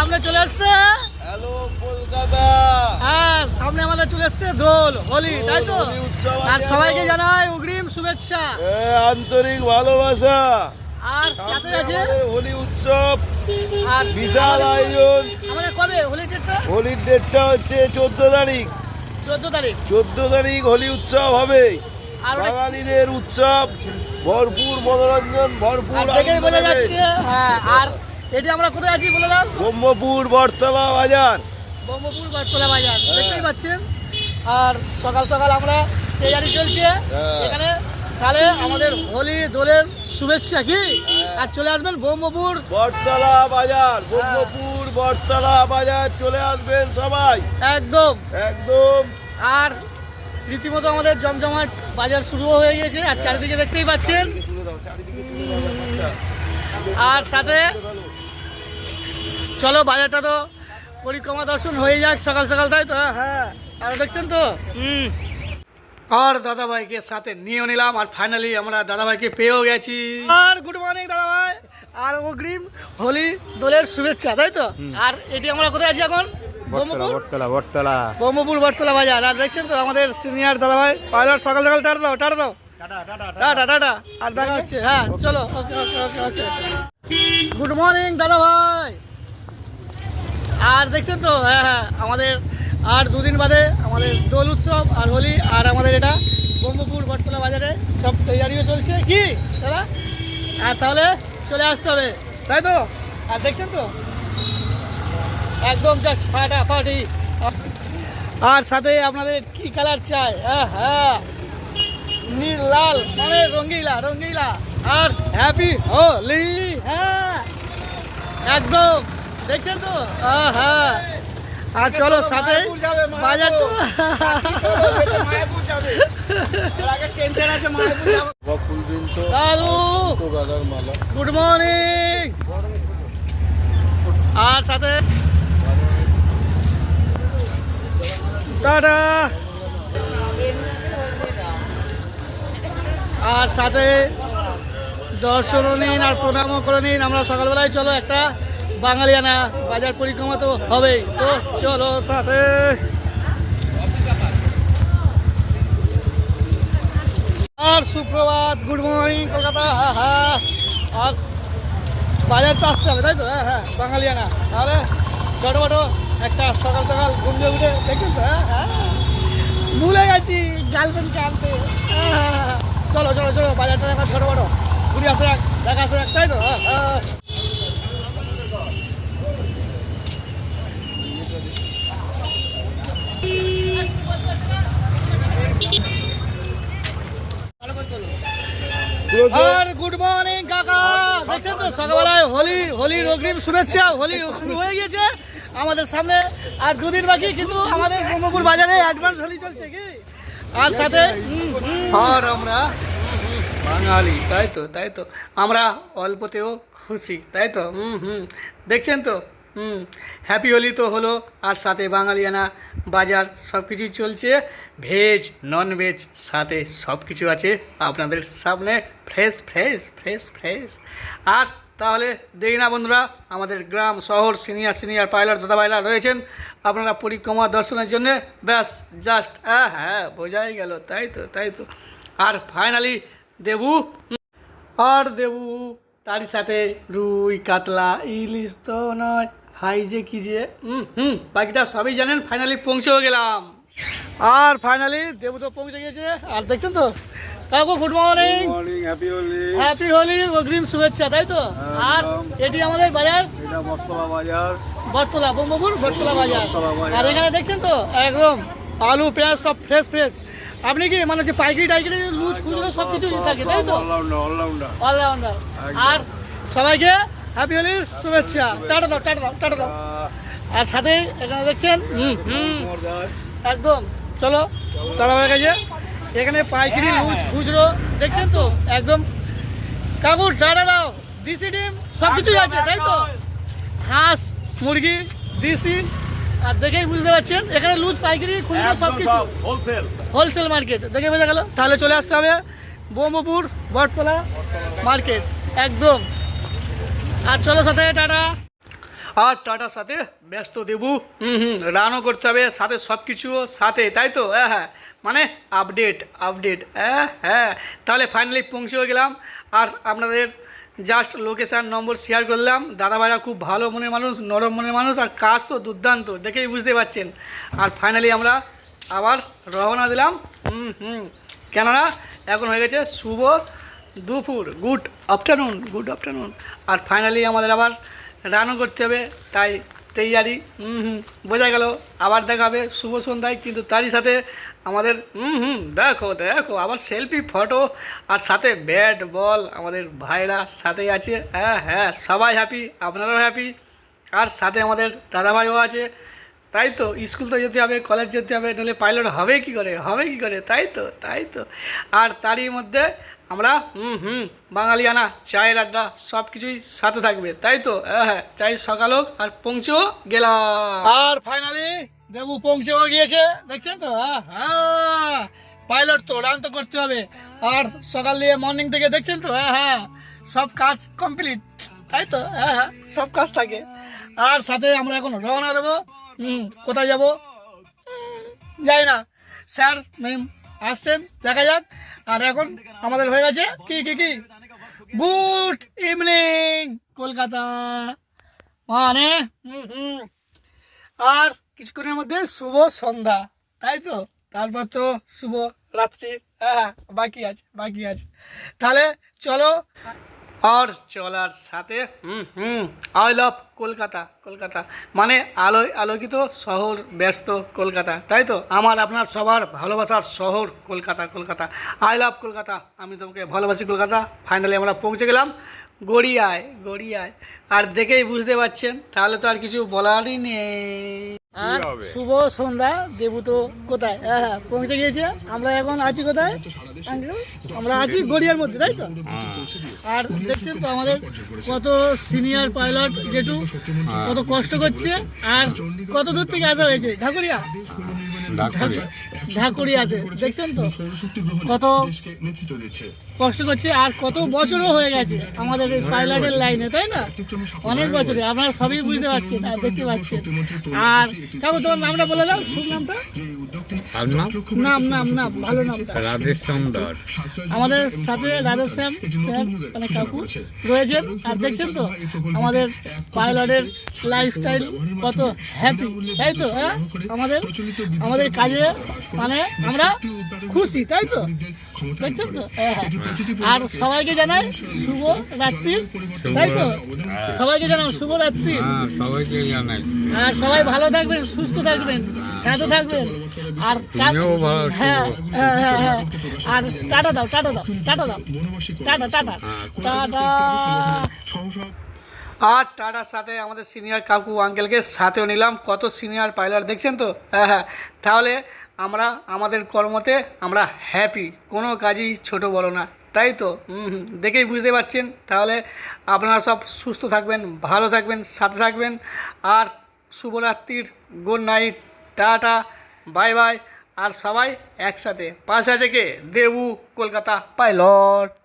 সামনে চলে আসছে। হ্যালো কলকাতা। আর সামনে আমাদের চলে এসছে দোল হোলি তাই তো? আর সবাইকে জানাই অগ্রিম শুভেচ্ছা। আন্তরিক ভালোবাসা। আর সাথে আছে হোলি উৎসব। আর বিশাল আয়োজন। আমাদের কবে? হোলি ডেটটা হচ্ছে তারিখ। তারিখ। তারিখ হোলি উৎসব হবে। আর বাঙালিদের উৎসব। ভরপুর মনোরঞ্জন ভরপুর আর বোঝা যাচ্ছে হ্যাঁ আর এটি আমরা কোথায় আছি বলে দাও? ব্রহ্মপুর বটতলা বাজার। ব্রহ্মপুর বাটতলা বাজার দেখতেই পাচ্ছেন? আর সকাল সকাল আমরা তৈরি চলছে। হ্যাঁ। এখানে তাহলে আমাদের হোলি দোলের শুভেচ্ছা কি? হ্যাঁ। আর চলে আসবেন ব্রহ্মপুর। বটতলা বাজার ব্রহ্মপুর বটতলা বাজার চলে আসবেন সবাই। একদম। একদম। আর রীতিমতো আমাদের জমজমাট বাজার শুরু হয়ে গেছে আর চারিদিকে দেখতেই পাচ্ছেন। আর সাথে চলো বাজারটা তো পরিক্রমা দর্শন হয়ে যাক সকাল সকাল তাই তো? হ্যাঁ। আর দেখছেন তো? হুম। আর দাদাভাইকে সাথে নিয়েও নিলাম আর ফাইনালি আমরা দাদাভাইকে পেয়েও গেছি। আর গুড মর্নিং দাদাভাই। আর অগ্রিম হোলি দোলের শুভেচ্ছা তাই তো? আর এটি আমরা কোথায় আছি এখন? ব্রহ্মপুর? বটতলা বটতলা। ব্রহ্মপুর বটতলা বাজার। আর দেখছেন তো আমাদের সিনিয়র দাদাভাই পাইলট সকাল সকাল টাটা দাও টাটা দাও। টাটা টাটা আর দেখা হচ্ছে হ্যাঁ চলো ওকে ওকে ওকে ওকে। গুড মর্নিং দাদা ভাই আর দেখছেন তো হ্যাঁ হ্যাঁ আমাদের আর দুদিন বাদে আমাদের দোল উৎসব আর হোলি আর আমাদের এটা ব্রহ্মপুর বটতলা বাজারে সব তৈরিও চলছে। কি দাদা? আর তাহলে চলে আসতে হবে, তাই তো? আর দেখছেন তো? একদম জাস্ট ফাটাফাটি। আর সাথে আপনাদের কি কালার চাই? হ্যাঁ হ্যাঁ। নীল, লাল মানে রঙ্গিলা রঙ্গিলা আর হ্যাপি হোলি হ্যাঁ। একদম। দেখছেন তো? আহ, হ্যাঁ আর চলো সাথে বাজার তো ফুল দিন তো। দাদু! তো গাদার মালা। Good morning! আর সাথে? টাটা! আর সাথে দর্শনও নিন আর প্রণামও করে নিন। আমরা সকালবেলায় চলো একটা বাঙালিয়ানা বাজার পরিক্রমা তো হবেই। তো চলো সাথে। আর সুপ্রভাত গুড মর্নিং কলকাতা। আর বাজার তো আসতে হবে তাই তো? হ্যাঁ হ্যাঁ বাঙালিয়ানা। তাহলে ছোটো মোটো একটা সকাল সকাল ঘুম দিয়ে উঠে দেখছেন তো? হ্যাঁ হ্যাঁ। ভুলে গেছি গার্লফ্রেন্ডকে আনতে। হ্যাঁ, হ্যাঁ। চলো চলো চলো বাজারটা এখন ছোটো মোটো ঘুরে আসে দেখা আসে এক তাই তো? হ্যাঁ হ্যাঁ আর গুড মর্নিং কাকা। দেখছেন তো সকালবেলায় হোলি হোলির অগ্রিম শুভেচ্ছা হোলি শুরু হয়ে গেছে আমাদের সামনে। আর দুদিন বাকি কিন্তু আমাদের ব্রহ্মপুর বাজারে অ্যাডভান্স হোলি চলছে কি? আর সাথে। আর আমরা বাঙালি তাই তো তাই তো। আমরা অল্পতেও খুশি তাই তো? হুম হুম। দেখছেন তো? হুম। হ্যাপি হোলি তো হলো, আর সাথে বাঙালিয়ানা বাজার সব কিছুই চলছে। ভেজ নন ভেজ সাথে সব কিছু আছে আপনাদের সামনে। ফ্রেশ ফ্রেশ ফ্রেশ ফ্রেশ আর তাহলে দেখি না বন্ধুরা, আমাদের গ্রাম, শহর সিনিয়র সিনিয়র পাইলট, দাদা ভাইরা রয়েছেন। আপনারা পরিক্রমা দর্শনের জন্য ব্যাস জাস্ট হ্যাঁ হ্যাঁ বোঝাই গেল, তাই তো তাই তো। আর ফাইনালি দেবু, আর দেবু, তারই সাথে রুই, কাতলা, ইলিশ তো নয়। হাই যে কি যে হুম হুম বাকিটা সবই জানেন ফাইনালি পৌঁছেও গেলাম। আর ফাইনালি দেবু তো পৌঁছে গেছে আর দেখছেন তো? কাকু good morning happy Holi happy Holi অগ্রিম শুভেচ্ছা তাই তো? আর এটি আমাদের বাজার? এটা বটতলা বাজার। বটতলা বটতলা বাজার। আর এখানে দেখছেন তো? একদম আলু পেঁয়াজ সব ফ্রেশ ফ্রেশ আপনি কি মানে হচ্ছে পাইকারি টাইকারি লুজ খুচরো সব কিছু থাকে তাই তো? অলরাউন্ডার অলরাউন্ডার আর সবাইকে হ্যাপি হোলির শুভেচ্ছা। টাটা দাও টাটা দাও টাটা দাও। আর সাথে এখানে দেখছেন হুম হুম। একদম চলো তাড়াবার কাছে। এখানে পাইকারি লুজ খুচরো দেখছেন তো? একদম। কাকু টাটা দাও দিশি ডিম সব কিছুই আছে তাই তো? হাঁস মুরগি দিশি আর দেখেই বুঝতে পারছেন এখানে লুজ পাইকারি খুচরো সব কিছু হোলসেল হোলসেল মার্কেট দেখে বোঝা গেল। তাহলে চলে আসতে হবে ব্রহ্মপুর বটতলা মার্কেট একদম। আর চলো সাথে টাটা। আর টাটার সাথে ব্যস্ত দেবু। হুম হুম। রানও করতে হবে সাথে সব কিছু সাথে তাই তো? হ্যাঁ হ্যাঁ। মানে আপডেট আপডেট হ্যাঁ হ্যাঁ। তাহলে ফাইনালি পৌঁছেও গেলাম। আর আপনাদের জাস্ট লোকেশান নম্বর শেয়ার করলাম দাদাভাইরা খুব ভালো মনের মানুষ নরম মনের মানুষ আর কাজ তো দুর্দান্ত দেখেই বুঝতে পারছেন। আর ফাইনালি আমরা আবার রওনা দিলাম। হুম হুম। কেননা এখন হয়ে গেছে শুভ দুপুর, গুড আফটারনুন গুড আফটারনুন। আর ফাইনালি আমাদের আবার রানও করতে হবে, তাই তৈয়ারি হুম হুম, বোঝা গেল। আবার দেখা হবে শুভ সন্ধ্যায়, কিন্তু তারই সাথে আমাদের, হুম হুম, দেখো দেখো, আবার সেলফি ফটো আর সাথে ব্যাট বল আমাদের ভাইরা সাথেই আছে। হ্যাঁ হ্যাঁ সবাই হ্যাপি আপনারাও হ্যাপি আর সাথে আমাদের দাদাভাইও আছে। তাই তো স্কুল তো যেতে হবে কলেজ যেতে হবে নাহলে পাইলট হবে কি করে, হবে কি করে? তাই তো তাই তো। আর তারই মধ্যে আমরা, হুম হুম, বাঙালিয়ানা, চায়ের আড্ডা সব কিছুই সাথে থাকবে, তাই তো? হ্যাঁ হ্যাঁ চাই সকাল হোক আর পৌঁছেও গেলাম। আর ফাইনালি দেবু পৌঁছেও গিয়েছে, দেখছেন তো? হ্যাঁ হ্যাঁ পাইলট তো রান তো করতে হবে। আর সকাল দিয়ে মর্নিং থেকে, দেখছেন তো? হ্যাঁ হ্যাঁ সব কাজ কমপ্লিট তাই তো? হ্যাঁ হ্যাঁ সব কাজ থাকে। আর সাথে আমরা এখন রওনা দেবো। হুম, কোথায় যাব? যাই না, স্যার ম্যাম আসছেন? দেখা যাক। আর এখন আমাদের হয়ে গেছে কি কি কি? Good evening Kolkata. মানে আর কিছুক্ষণের মধ্যে শুভ সন্ধ্যা, তাই তো? তারপর তো শুভ রাত্রি। হ্যাঁ বাকি আছে বাকি আছে। তাহলে চলো। আর চলার সাথে, hmm hmm, I love Kolkata Kolkata. মানে আলোয় আলোকিত শহর, ব্যস্ত কলকাতা, তাই তো? আমার, আপনার সবার ভালোবাসার শহর কলকাতা কলকাতা। আই লাভ কলকাতা, আমি তোমাকে ভালোবাসি কলকাতা। ফাইনালি আমরা পৌঁছে গেলাম গড়িয়ায় গড়িয়ায়। আর দেখেই বুঝতে পারছেন, তাহলে তো আর কিছু বলারই নেই। আর শুভ সন্ধ্যা দেবু তো কোথায়? হ্যাঁ হ্যাঁ পৌঁছে গিয়েছে। আমরা এখন আছি কোথায়? আমরা আছি গড়িয়ার মধ্যে তাই তো? আর দেখছেন তো আমাদের কত সিনিয়র পাইলট যেটু কত কষ্ট করছে আর কত দূর থেকে আসা হয়েছে? ঢাকুরিয়া। ঢাকুরিয়াতে। দেখছেন তো কত কষ্ট করছে আর কত বছরও হয়ে গেছে আমাদের এই পাইলটের লাইনে তাই না? অনেক বছরে আপনারা সবই বুঝতে পারছেন আর দেখতে পাচ্ছেন। আর তারপর তোমার নামটা বলে দাও শুভ নামটা? নাম? নাম নাম ভালো নামটা রাধেশ্যাম দাস আমাদের সাথে রাধেশ্যাম স্যার মানে কাকু রয়েছেন আর দেখছেন তো আমাদের পাইলটের লাইফস্টাইল কত হ্যাপি তাই তো হ্যাঁ? আমাদের আমাদের কাজে মানে আমরা খুশি তাই তো? দেখছেন তো? হ্যাঁ হ্যাঁ। আর সবাইকে জানাই শুভ রাত্রি। তাই তো? সবাইকে জানাও শুভ রাত্রি। হ্যাঁ সবাইকে জানাই। আর সবাই ভালো থাকবেন সুস্থ থাকবেন সাথে থাকবেন। আর হ্যাঁ হ্যাঁ হ্যাঁ হ্যাঁ আর টাটা দাও টাটা দাও টাটা দাও। Tata tata. টাটা। আর টাটার সাথে আমাদের সিনিয়র কাকু আঙ্কেলকে সাথেও নিলাম। কত সিনিয়র পাইলার দেখছেন তো? হ্যাঁ হ্যাঁ। তাহলে আমরা, আমাদের কর্মতে আমরা হ্যাপি কোনো কাজই ছোট বড় না। তাই তো? দেখেই বুঝতে পারছেন? তাহলে আপনারা সব সুস্থ থাকবেন, ভালো থাকবেন, সাথে থাকবেন। আর শুভরাত্রির good night tata bye bye আর সবাই একসাথে। পাশে আছে কে? দেবু, কলকাতা পাইলট।